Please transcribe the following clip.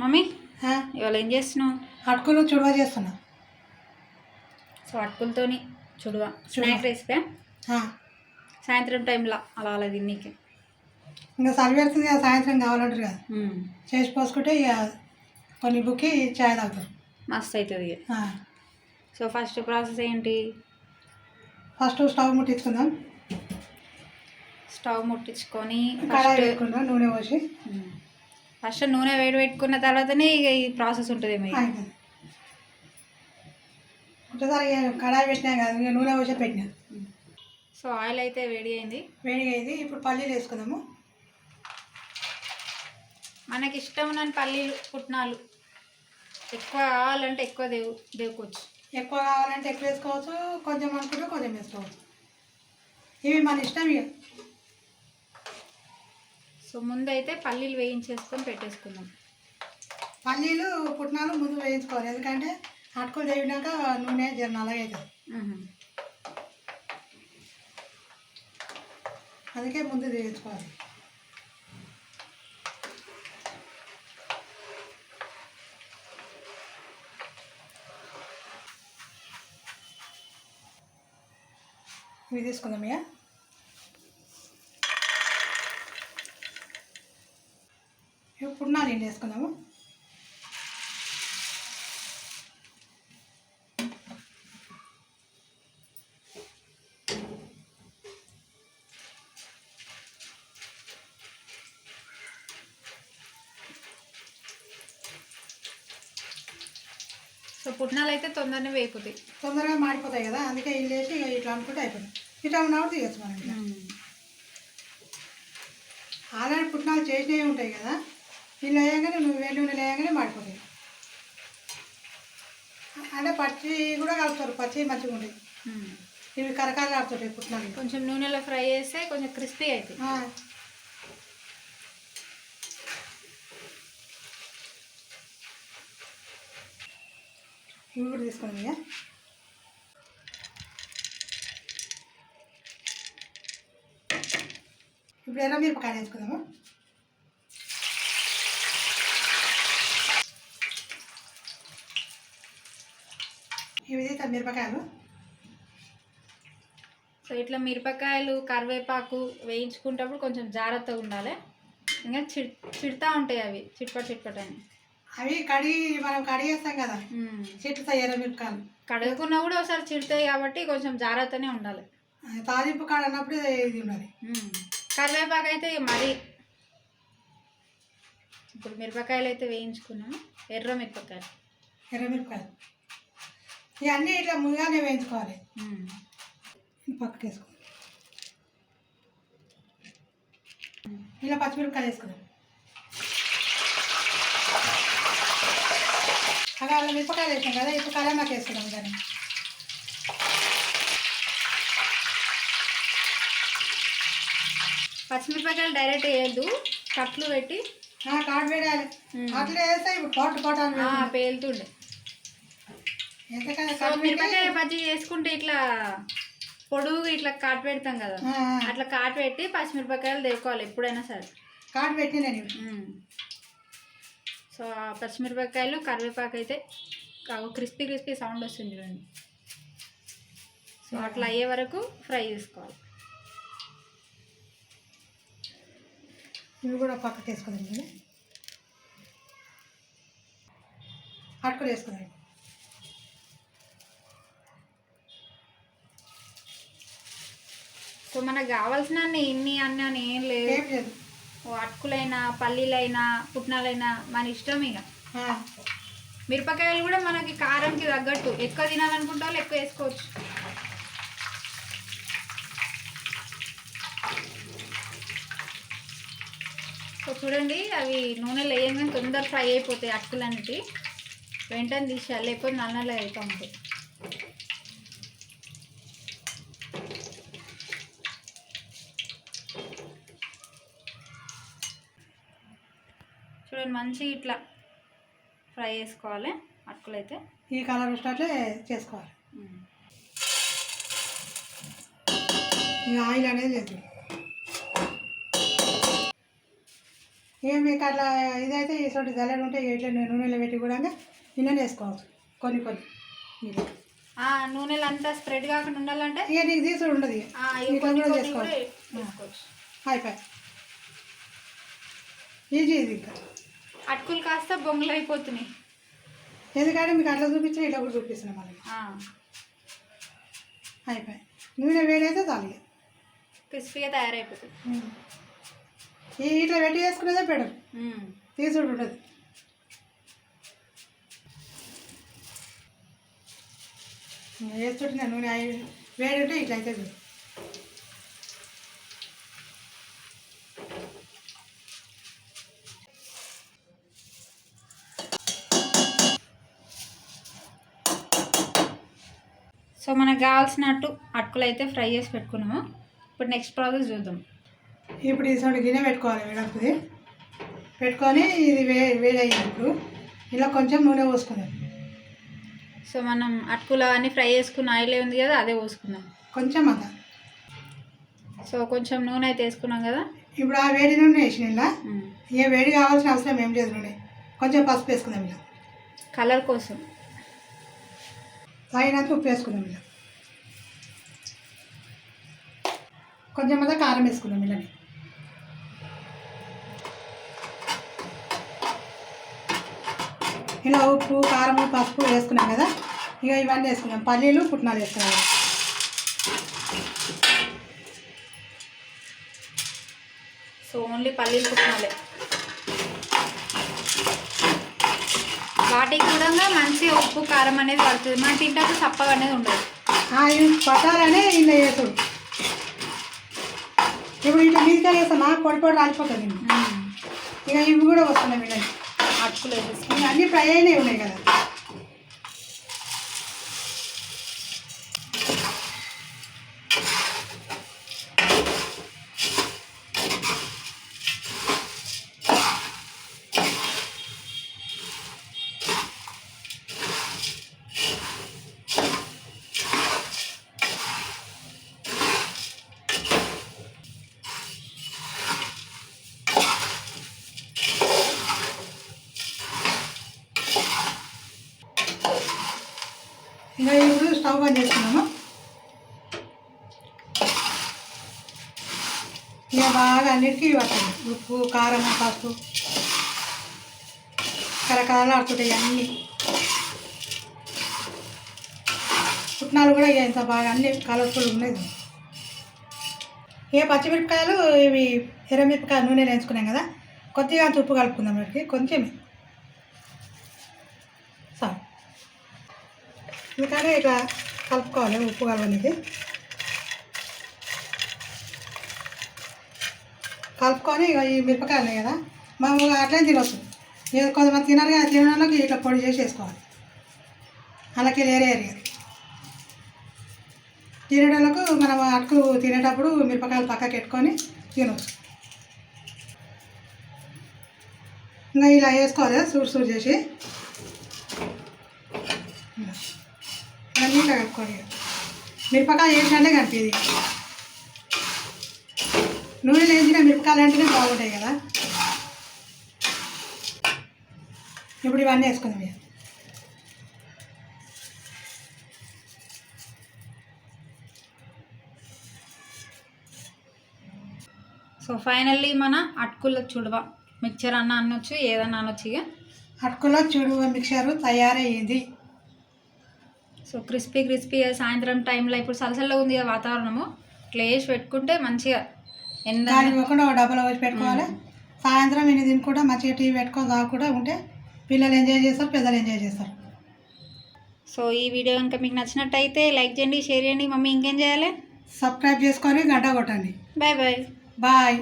Mummy? ఇవాళ ఏం చేస్తున్నావు? అటుకులు చుడవ చేస్తున్నా. సో అటుకులతోని చూడువా. Snack recipe? సాయంత్రం టైంలో అలా అలా తిన్నీకి. ఇంకా చలి పెడుతుంది కదా సాయంత్రం కావాలంటారు కదా. చేసి పోసుకుంటే ఇక కొన్ని బుక్కి చాయ్ తాగుతారు. మస్తు అవుతుంది సో ఫస్ట్ ప్రాసెస్ ఏంటి? ఫస్ట్ స్టవ్ ముట్టించుకుందాం. స్టవ్ ముట్టించుకొని కడాయి నూనె పోసి. ఫస్ట్ నూనె వేడి పెట్టుకున్న తర్వాతనే ఇక ఈ ప్రాసెస్ ఉంటుంది. అయిపోయింది ఒకసారి కడాయి పెట్టినా కదా ఇక నూనె పోసి పెట్టినా. సో ఆయిల్ అయితే వేడి అయింది. వేడిగా అయింది. ఇప్పుడు పల్లీలు వేసుకుందాము. మనకి ఇష్టం ఉన్నన్ని పల్లీలు పుట్నాలు. ఎక్కువ కావాలంటే ఎక్కువ దేవు దేవుకోవచ్చు. ఎక్కువ కావాలంటే ఎక్కువ వేసుకోవచ్చు. కొంచెం అనుకుంటే కొంచెం వేసుకోవచ్చు. ఇవి మన ఇష్టం ఇక. సో ముందైతే పల్లీలు వేయించేసుకొని పెట్టేసుకుందాం. పల్లీలు పుట్నాలు ముందు వేయించుకోవాలి. ఎందుకంటే అటుకులు తేవినాక నూనె జర అలాగే. అందుకే ముందు వేయించుకోవాలి. ఇవి తీసుకుందాం ఇక. పుట్నాలు ఏంటి వేసుకుందాము. సో పుట్నాలు అయితే తొందరనే వేయిపోతాయి తొందరగా మాడిపోతాయి కదా అందుకే ఇల్లు వేసి ఇట్లా అనుకుంటే అయిపోయింది ఇట్లా ఉన్నప్పుడు తీయచ్చు మనం. ఆల్రెడీ పుట్నాలు చేసినవి ఉంటాయి కదా ఇల్లు వేయగానే నువ్వు వేడి నూనె వేయగానే మాడిపోతాయి. అంటే పచ్చి కూడా కలుపుతారు పచ్చి మంచిగా మ్మ్. ఇవి కరకాలు ఆడుతుంటాయి పుట్నాలు. కొంచెం నూనెలో ఫ్రై చేస్తే కొంచెం క్రిస్పీ అవుతాయి ఆ. ఇవి కూడా ఇక. ఇప్పుడు ఎర్ర మిరపకాయలు వేసుకుందాము ఇవి తీస్తాం మిరపకాయలు? సో ఇట్లా మిరపకాయలు కరివేపాకు వేయించుకుంటప్పుడు కొంచెం జాగ్రత్తగా ఉండాలి. ఇంకా చిడ్ చిడతా ఉంటాయి అవి. చిట్పట్ చిట్పట్ అని. అవి కడిగి మనం కడిగేస్తాం కదా. మ్మ్. చెట్టుతాయి ఎర్ర మిరపకాయలు. కడుగుకున్నా కూడా ఒకసారి చిడతాయి కాబట్టి కొంచెం జాగ్రత్తనే ఉండాలి. తాలింపు కాడ అన్నప్పుడు ఇది ఉండాలి. కరివేపాకు అయితే మరి ఇప్పుడు మిరపకాయలు అయితే వేయించుకున్నాము. ఎర్ర మిరపకాయలు. ఎర్రమిరపకాయలు ఇవన్నీ ఇట్లా ముందుగానే వేయించుకోవాలి మ్మ్. పక్కకి వేసుకోవాలి ఇలా పచ్చిమిరపకాయలు వేసుకుందాం అలా అలా మిరపకాయలు వేసాం కదా ఇప్పుడు కరేమాకు వేసుకుందాం దాన్ని పచ్చిమిరపకాయలు డైరెక్ట్ వేయద్దు కట్లు పెట్టి కాడు వేయాలి. అట్లా వేస్తే ఇప్పుడు పోటు పోటు అని ఆ, వేసుకుందాం. పేలుతుండే ఎంతకన్నా సో కాటు పెట్టి మిరపకాయ బజ్జీ చేసుకుంటే ఇట్లా పొడుగు ఇట్లా కాటు పెడతాం కదా అట్లా కాటు పెట్టి పచ్చిమిరపకాయలు తెరుకోవాలి ఎప్పుడైనా సరే. కాడు పెట్టి నేను. సో ఆ పచ్చిమిరపకాయలు కరివేపాకు అయితే క్రిస్పీ క్రిస్పీ సౌండ్ వస్తుంది చూడండి. సో అట్లా అయ్యే వరకు ఫ్రై చేసుకోవాలి. ఇవి కూడా పక్కకి వేసుకుందాం ఇది అటుకులు వేసుకుందాం. సో మనకు కావాల్సిన ఇన్ని అన్ని అని ఏం లేదు. అటుకులైనా పల్లీలైనా పుట్నాలైనా మన ఇష్టం ఇక. మిరపకాయలు కూడా మనకి కారంకి తగ్గట్టు. ఎక్కువ తినాలనుకుంటే వాళ్ళు ఎక్కువ వేసుకోవచ్చు. సో చూడండి అవి నూనెలో వేయగానే తొందర ఫ్రై అయిపోతాయి అటుకులు అనేవి వెంటనే తీసేయాలి లేకపోతే నల్ల నల్లగా అవుతూ ఉంటాయి చూడండి మంచిగా ఇట్లా ఫ్రై చేసుకోవాలి. అటుకులు అయితే ఈ కలర్ వచ్చినట్లే చేసుకోవాలి. ఆయిల్ అనేది లేదు. ఇక మీకు అట్లా ఇదైతే ఇటువంటి జల్లెడు ఉంటే ఇట్లా నూనెలో పెట్టి కూడా ఇన్న వేసుకోవచ్చు. కొన్ని కొన్ని. నూనెలు అంతా స్ప్రెడ్ కాకుండా ఉండాలంటే ఇక నీకు తీసుడు ఉండదు. ఇక చేసుకోవచ్చు అయిపోయి ఈజీ ఇది ఇంకా. అటుకులు కాస్త బొంగులు అయిపోతున్నాయి. ఎందుకంటే మీకు అట్లా చూపించిన ఇట్లా కూడా చూపిస్తున్నాం ఆ, అయిపోయి. నూనె వేడైతే చాలు ఇక. క్రిస్పీగా తయారైపోతుంది. ఈ ఇట్లా వేసుకునేదే బెటర్. ఉమ్. తీసుడు ఉండదు. వేస్తుంటే నూనె వేడి ఉంటే ఇట్లా మనకు కావాల్సినట్టు అటుకులు అయితే ఫ్రై చేసి పెట్టుకున్నాము. ఇప్పుడు నెక్స్ట్ ప్రాసెస్ చూద్దాం. ఇప్పుడు ఇది గిన్నె పెట్టుకోవాలి వేడప్పుది పెట్టుకొని ఇది వే వేడి అయ్యింది ఇప్పుడు. ఇలా కొంచెం నూనె పోసుకుందాం. సో మనం అటుకులు అవన్నీ ఫ్రై చేసుకున్న ఆయిల్ ఉంది కదా అదే పోసుకుందాం. కొంచెం అంత. సో కొంచెం నూనె అయితే వేసుకున్నాం కదా. ఇప్పుడు ఆ వేడి నూనె వేసిన ఇలా. ఏ వేడి కావాల్సిన అవసరం ఏం లేదు నూనె. కొంచెం పసుపు వేసుకుందాం ఇలా. కలర్ కోసం. తగినంత ఉప్పు వేసుకుందాం ఇలా. కొంచెం అంతా కారం వేసుకుందాం ఇలానే. ఇలా ఉప్పు కారం పసుపు వేసుకున్నాం కదా? ఇక ఇవన్నీ వేసుకున్నాం పల్లీలు పుట్నాలు వేసుకున్నాం సో ఓన్లీ పల్లీలు పుట్నాలే. వాటికి కూడా మంచి ఉప్పు కారం అనేది పడుతుంది. మన తింటాక చప్పగా అనేది ఉండదు. పట్టాలనే ఇలా వేసుడు ఇప్పుడు ఇట్లా మీదకి వేస్తామా పొడి పొడి రాలిపోతుంది. ఇక ఇవి కూడా వస్తున్నాయి ఇలా అటుకులు అన్నీ ఫ్రై అయినవి ఉన్నాయి కదా ఇంకా ఇప్పుడు స్టవ్ ఆన్ చేసుకున్నాము ఇక బాగా అన్నిటికీ పట్టాలి ఉప్పు కారం పసుపు కరకరాలు ఆడుతుంటాయి అన్నీ. పుట్నాలు కూడా ఇంత బాగా అన్ని కలర్ఫుల్ ఉన్నాయి. ఏ పచ్చిమిరపకాయలు ఇవి ఎర్రమిరపకాయ నూనె వేయించుకున్నాం కదా కొద్దిగా అంత ఉప్పు కలుపుకుందాం వీటికి కొంచెమే. సార్. ఎందుకంటే ఇట్లా కలుపుకోవాలి ఉప్పు కలవనికి కలుపుకొని ఇక ఈ మిరపకాయలు కదా మామూలుగా అట్లే తినొచ్చు. ఇక కొంతమంది తినాలి కదా తినడానికి ఇట్లా పొడి చేసి వేసుకోవాలి. అలాగే ఏరే ఏరియా. తినేటోళ్ళకు మనం అటుకు తినేటప్పుడు మిరపకాయలు పక్కకి పెట్టుకొని తినవచ్చు ఇంకా ఇలా వేసుకోవాలి సూర్ సూట్ చేసి. నీట్గా కలుపుకోవాలి మిరపకాయ వేసినట్టే కనిపింది. నూనెలో వేసిన మిరపకాయలు అంటేనే బాగుంటాయి కదా. ఇప్పుడు ఇవన్నీ వేసుకుందాం ఇక. సో ఫైనల్లీ మన అటుకుల చుడవ. మిక్చర్ అన్న అనొచ్చు ఏదన్నా అనొచ్చు ఇక. అటుకులో చూడు మిక్చర్ తయారయ్యింది. సో క్రిస్పీ క్రిస్పీ సాయంత్రం టైంలో ఇప్పుడు సలసల్లో ఉంది కదా వాతావరణము. ఇట్లా వేసి పెట్టుకుంటే మంచిగా ఎండ ఇవ్వకుండా డబ్బాలో వచ్చి పెట్టుకోవాలి. సాయంత్రం ఇన్ని తినుకుంటా మంచిగా టీవీ పెట్టుకొని తాగకుండా ఉంటే పిల్లలు ఎంజాయ్ చేస్తారు పెద్దలు ఎంజాయ్ చేస్తారు. సో ఈ వీడియో కనుక మీకు నచ్చినట్టయితే లైక్ చేయండి షేర్ చేయండి. మమ్మీ ఇంకేం చేయాలి? సబ్స్క్రైబ్ చేసుకొని గంట కొట్టండి. Bye bye. బాయ్.